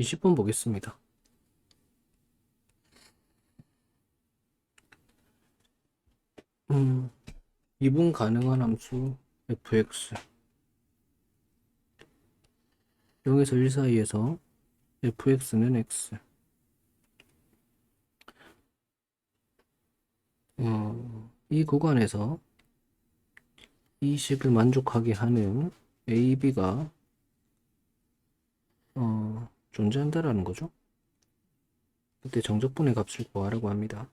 20번 보겠습니다. 음, 이분 가능한 함수 fx 0에서 1 사이에서 fx는 x 어, 이 구간에서 이 식을 만족하게 하는 a, b가 어, 존재한다라는 거죠. 그때 정적분의 값을 구하라고 합니다.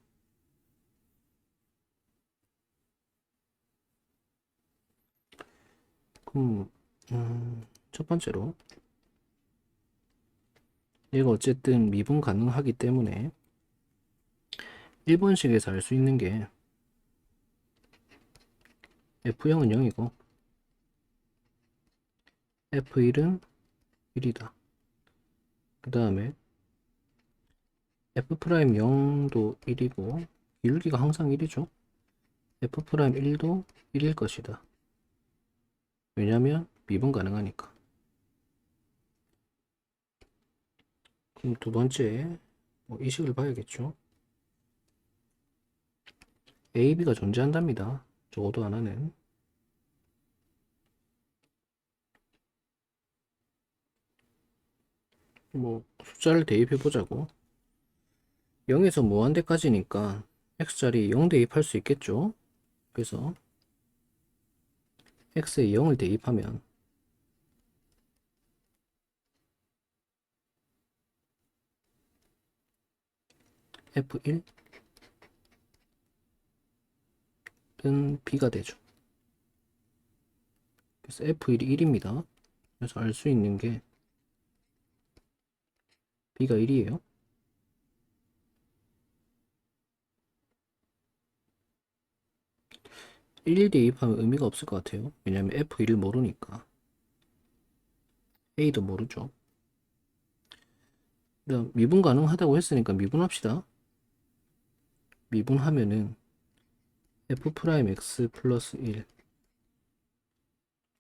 그럼 음, 첫 번째로 얘가 어쨌든 미분 가능하기 때문에 1번식에서 알 수 있는 게 F0은 0이고 F1은 1이다. 그 다음에 F'0도 1이고 기울기가 항상 1이죠. F'1도 1일 것이다. 왜냐면 미분 가능하니까. 그럼 두 번째 뭐 이 식을 봐야겠죠. A, B가 존재한답니다. 적어도 하나는. 뭐 숫자를 대입해 보자고. 0에서 무한대까지니까 x자리 0 대입할 수 있겠죠. 그래서 x에 0을 대입하면 f1 은 b가 되죠. 그래서 f1이 1입니다. 그래서 알 수 있는 게 b가 1이에요. (1 대입하면 의미가 없을 것 같아요 왜냐면 f1을 모르니까 a도 모르죠 그다음 미분 가능하다고 했으니까 미분합시다 미분하면은 f 프라임 x 플러스 1.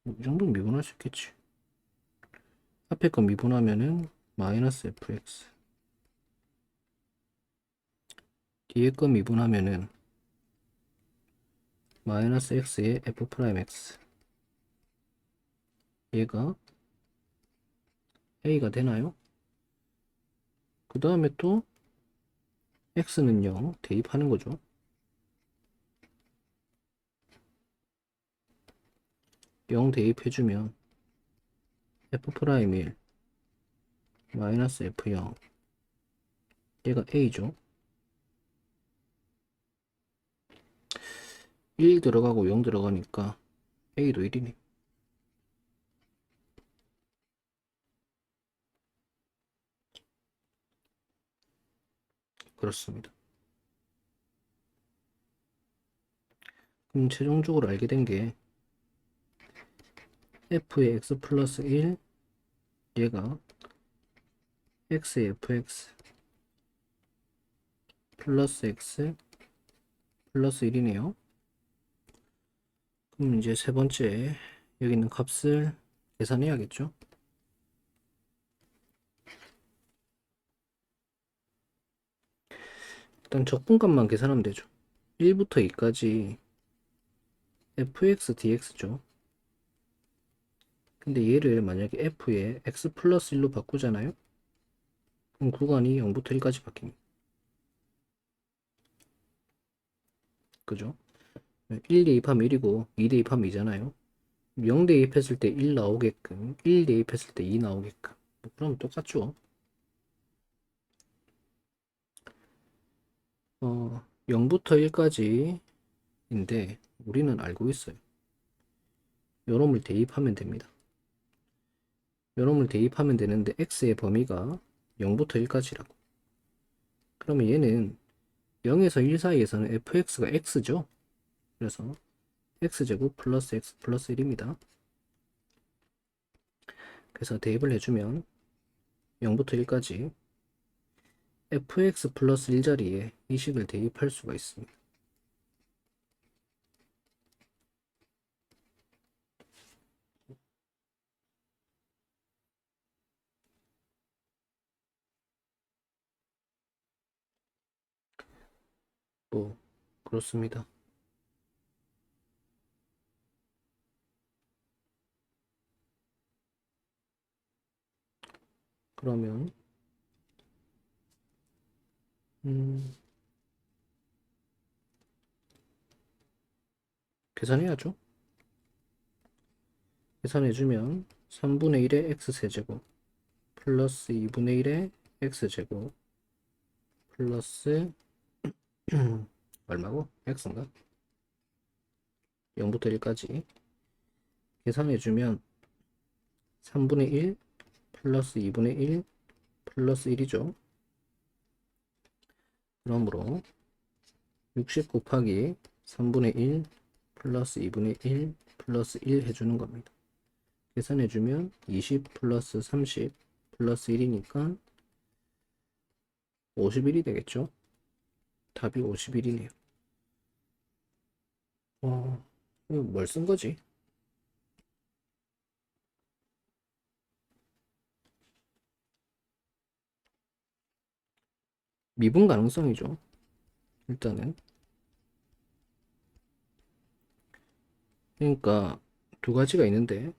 이 정도는 미분할 수 있겠지. 앞에 거 미분하면은 마이너스 fx. 뒤에 거 미분하면은 마이너스 x의 f 프라임 x. 얘가 a가 되나요? 그 다음에 또 x는 0 대입하는 거죠. 영 대입해주면 f 프라임 1 마이너스 f0 얘가 a죠. 1 들어가고 0 들어가니까 a도 1이네. 그렇습니다. 그럼 최종적으로 알게 된 게 f의 x 플러스 1 얘가 x의 fx 플러스 x 플러스 1이네요. 그럼 이제 세 번째 여기 있는 값을 계산해야겠죠? 일단 적분값만 계산하면 되죠. 1부터 2까지 fx dx죠. 근데 얘를 만약에 f에 x 플러스 1로 바꾸잖아요. 그럼 구간이 0부터 1까지 바뀝니다. 그죠? 1 대입하면 1이고 2 대입하면 2잖아요. 0 대입했을 때 1 나오게끔 1 대입했을 때 2 나오게끔 뭐 그럼 똑같죠. 어, 0부터 1까지인데 우리는 알고 있어요. 요놈을 대입하면 됩니다. 요놈을 대입하면 되는데 x의 범위가 0부터 1까지라고. 그러면 얘는 0에서 1 사이에서는 fx가 x죠. 그래서 x제곱 플러스 x 플러스 1입니다. 그래서 대입을 해주면 0부터 1까지 fx 플러스 1 자리에 이 식을 대입할 수가 있습니다. 뭐 그렇습니다. 그러면 음 계산해야죠. 계산해주면 3분의 1의 x세제곱 플러스 2분의 1의 x제곱 플러스 얼마고? x인가? 0부터 1까지 계산해주면 3분의 1 플러스 2분의 1 플러스 1이죠. 그러므로 60 곱하기 3분의 1 플러스 2분의 1 플러스 1 해주는 겁니다. 계산해주면 20 플러스 30 플러스 1이니까 51이 되겠죠? 답이 51이네요. 어, 이거 뭘 쓴 거지? 미분 가능성이죠. 일단은. 그러니까 두 가지가 있는데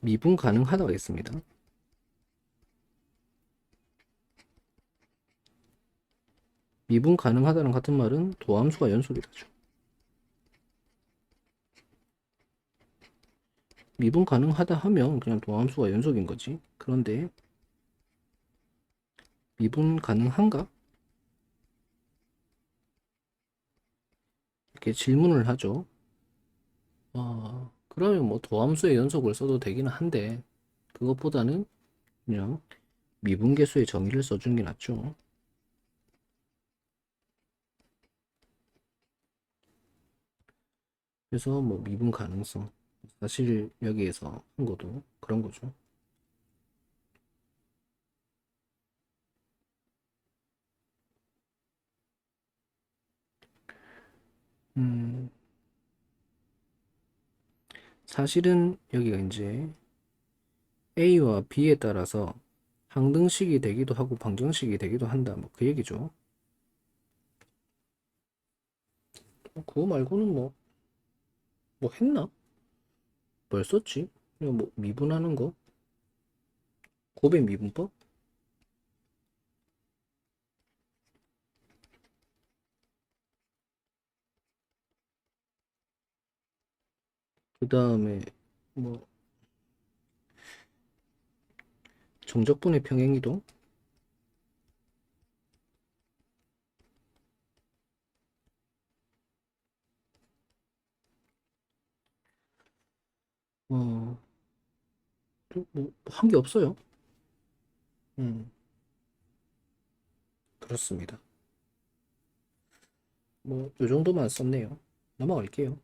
미분 가능하다가 있습니다. 미분 가능하다는 같은 말은 도함수가 연속이라죠. 미분 가능하다 하면 그냥 도함수가 연속인 거지. 그런데 미분 가능한가? 이렇게 질문을 하죠. 아, 그러면 뭐 도함수의 연속을 써도 되기는 한데 그것보다는 그냥 미분계수의 정의를 써주는 게 낫죠. 그래서 뭐 미분 가능성 사실 여기에서 한 것도 그런 거죠. 음, 사실은 여기가 이제 A와 B에 따라서 항등식이 되기도 하고 방정식이 되기도 한다. 뭐 그 얘기죠. 어, 그거 말고는 뭐, 뭐 했나? 뭘 썼지? 그냥 뭐 미분하는 거? 고백 미분법? 그 다음에 뭐 정적분의 평행이동? 어, 뭐, 한 게 없어요. 음, 그렇습니다. 뭐, 요 정도만 썼네요. 넘어갈게요.